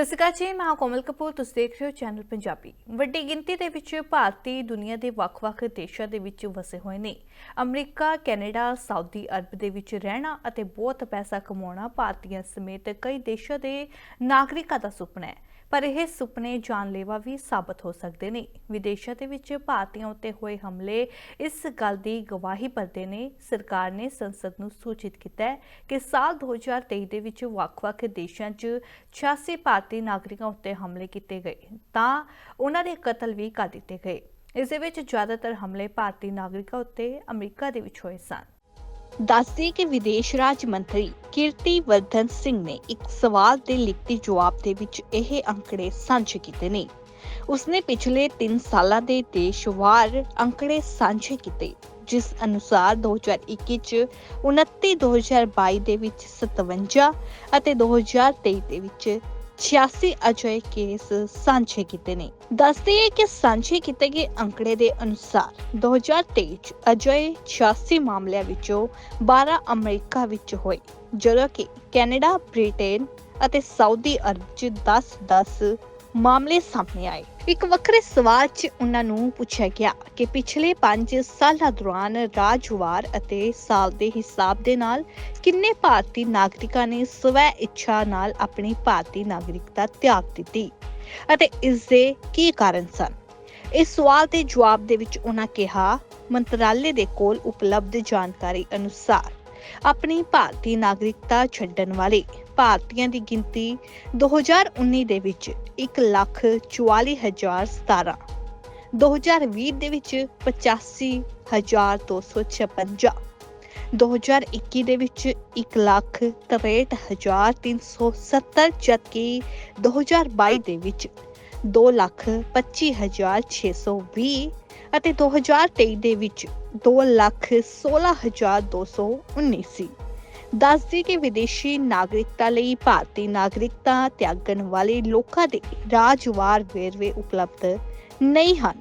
ਸਤਿ ਸ਼੍ਰੀ ਅਕਾਲ ਜੀ, ਮੈਂ ਕੋਮਲ ਕਪੂਰ, ਤੁਸੀਂ ਦੇਖ ਰਹੇ ਹੋ ਚੈਨਲ ਪੰਜਾਬੀ। ਵੱਡੀ ਗਿਣਤੀ ਦੇ ਵਿੱਚ ਭਾਰਤੀ ਦੁਨੀਆ ਦੇ ਵੱਖ-ਵੱਖ ਦੇਸ਼ਾਂ ਦੇ ਵਿੱਚ ਵਸੇ ਹੋਏ ਨੇ। ਅਮਰੀਕਾ, ਕੈਨੇਡਾ, ਸਾਊਦੀ ਅਰਬ ਦੇ ਵਿੱਚ ਰਹਿਣਾ ਅਤੇ ਬਹੁਤ ਪੈਸਾ ਕਮਾਉਣਾ ਭਾਰਤੀਆਂ ਸਮੇਤ ਕਈ ਦੇਸ਼ਾਂ ਦੇ ਨਾਗਰਿਕਾਂ ਦਾ ਸੁਪਨਾ ਹੈ। ਪਰ ਇਹ ਸੁਪਨੇ ਜਾਨਲੇਵਾ ਵੀ ਸਾਬਤ ਹੋ ਸਕਦੇ ਨੇ। ਵਿਦੇਸ਼ਾਂ ਦੇ ਵਿੱਚ ਭਾਰਤੀਆਂ ਉੱਤੇ ਹੋਏ ਹਮਲੇ ਇਸ ਗੱਲ ਦੀ ਗਵਾਹੀ ਭਰਦੇ ਨੇ। ਸਰਕਾਰ ਨੇ ਸੰਸਦ ਨੂੰ ਸੂਚਿਤ ਕੀਤਾ ਹੈ ਕਿ ਸਾਲ 2023 ਦੇ ਵਿੱਚ ਵੱਖ-ਵੱਖ ਦੇਸ਼ਾਂ 'ਚ 86 ਭਾਰਤੀ ਨਾਗਰਿਕਾਂ ਉੱਤੇ ਹਮਲੇ ਕੀਤੇ ਗਏ, ਤਾਂ ਉਹਨਾਂ ਦੇ ਕਤਲ ਵੀ ਕਰ ਦਿੱਤੇ ਗਏ। ਇਸ ਦੇ ਵਿੱਚ ਜ਼ਿਆਦਾਤਰ ਹਮਲੇ ਭਾਰਤੀ ਨਾਗਰਿਕਾਂ ਉੱਤੇ ਅਮਰੀਕਾ ਦੇ ਵਿੱਚ ਹੋਏ ਸਨ। ਦੱਸਦੇ ਕਿ ਵਿਦੇਸ਼ ਰਾਜ ਮੰਤਰੀ ਕੀਰਤੀ ਵਰਧਨ ਸਿੰਘ ਨੇ ਇੱਕ ਸਵਾਲ ਦੇ ਲਿਖਤੀ ਜਵਾਬ ਦੇ ਵਿੱਚ ਇਹ ਅੰਕੜੇ ਸਾਂਝੇ ਕੀਤੇ ਨੇ। ਉਸਨੇ ਪਿਛਲੇ 3 ਸਾਲਾਂ ਦੇ ਦੇਸ਼ਵਾਰ ਅੰਕੜੇ ਸਾਂਝੇ ਕੀਤੇ, ਜਿਸ ਅਨੁਸਾਰ 2021 ਚ 29 2022 ਦੇ ਵਿੱਚ 57 ਅਤੇ 2023 ਦੇ ਵਿੱਚ 86 ਅਜਿਹੇ ਕੇਸ ਸਾਂਝੇ ਕੀਤੇ ਨੇ ਦੱਸਦੇ ਹੈ ਕਿ ਸਾਂਝੇ ਕੀਤੇ ਗਏ ਅੰਕੜੇ ਦੇ ਅਨੁਸਾਰ 2023 ਚ ਅਜਿਹੇ 86 ਮਾਮਲਿਆਂ ਵਿੱਚੋਂ 12 ਅਮਰੀਕਾ ਵਿੱਚ ਹੋਏ ਜਦੋਂ ਕਿ ਕੈਨੇਡਾ ਬ੍ਰਿਟੇਨ ਅਤੇ ਸਾਊਦੀ ਅਰਬ ਚ 10-10 ਮਾਮਲੇ ਸਾਹਮਣੇ ਆਏ। ਇੱਕ ਵੱਖਰੇ ਸਵਾਲ 'ਚ ਉਹਨਾਂ ਨੂੰ ਪੁੱਛਿਆ ਗਿਆ ਕਿ ਪਿਛਲੇ 5 ਸਾਲਾਂ ਦੌਰਾਨ ਰਾਜਵਾਰ ਅਤੇ ਸਾਲ ਦੇ ਹਿਸਾਬ ਦੇ ਨਾਲ ਕਿੰਨੇ ਭਾਰਤੀ ਨਾਗਰਿਕਾਂ ਨੇ ਸਵੈ ਇੱਛਾ ਨਾਲ ਆਪਣੀ ਭਾਰਤੀ ਨਾਗਰਿਕਤਾ ਤਿਆਗ ਦਿੱਤੀ ਅਤੇ ਇਸ ਦੇ ਕੀ ਕਾਰਨ ਸਨ? ਇਸ ਸਵਾਲ ਦੇ ਜਵਾਬ ਦੇ ਵਿੱਚ ਉਹਨਾਂ ਕਿਹਾ, ਮੰਤਰਾਲੇ ਦੇ ਕੋਲ ਉਪਲਬਧ ਜਾਣਕਾਰੀ ਅਨੁਸਾਰ ਆਪਣੀ ਭਾਰਤੀ ਨਾਗਰਿਕਤਾ ਛੱਡਣ ਵਾਲੇ ਭਾਰਤੀਆਂ ਦੀ ਗਿਣਤੀ 2019 ਦੇ ਵਿੱਚ 144017 2020 ਦੇ ਵਿੱਚ 85256 2021 ਦੇ ਵਿੱਚ 163370 ਜਦਕਿ 2022 ਦੇ ਵਿੱਚ 225620 ਅਤੇ 2023 ਦੇ ਵਿੱਚ 216219 ਸੀ। ਦੱਸਦੀ ਕਿ ਵਿਦੇਸ਼ੀ ਨਾਗਰਿਕਤਾ ਲਈ ਭਾਰਤੀ ਨਾਗਰਿਕਤਾ ਤਿਆਗਣ ਵਾਲੇ ਲੋਕਾਂ ਦੇ ਰਾਜਵਾਰ ਵੇਰਵੇ ਉਪਲਬਧ ਨਹੀਂ ਹਨ।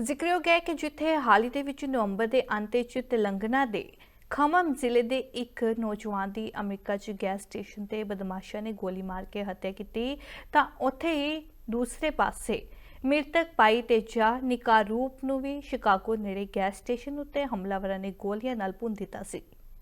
ਜ਼ਿਕਰਯੋਗ ਹੈ ਕਿ ਜਿੱਥੇ ਹਾਲ ਹੀ ਦੇ ਵਿੱਚ ਨਵੰਬਰ ਦੇ ਅੰਤ ਵਿੱਚ ਤੇਲੰਗਨਾ ਦੇ ਖਮਮ ਜ਼ਿਲ੍ਹੇ ਦੇ ਇੱਕ ਨੌਜਵਾਨ ਦੀ ਅਮਰੀਕਾ 'ਚ ਗੈਸ ਸਟੇਸ਼ਨ ਤੇ ਬਦਮਾਸ਼ਾਂ ਨੇ ਗੋਲੀ ਮਾਰ ਕੇ ਹੱਤਿਆ ਕੀਤੀ, ਤਾਂ ਉੱਥੇ ਹੀ ਦੂਸਰੇ ਪਾਸੇ ਮ੍ਰਿਤਕ ਪਾਈ ਤੇਜਾ ਨਿਕਾਰੂਪ ਨੂੰ ਵੀ ਸ਼ਿਕਾਗੋ ਨੇੜੇ ਗੈਸ ਸਟੇਸ਼ਨ ਉੱਤੇ ਹਮਲਾਵਰਾਂ ਨੇ ਗੋਲੀਆਂ ਨਾਲ ਭੁੰਨ ਦਿੱਤਾ ਸੀ।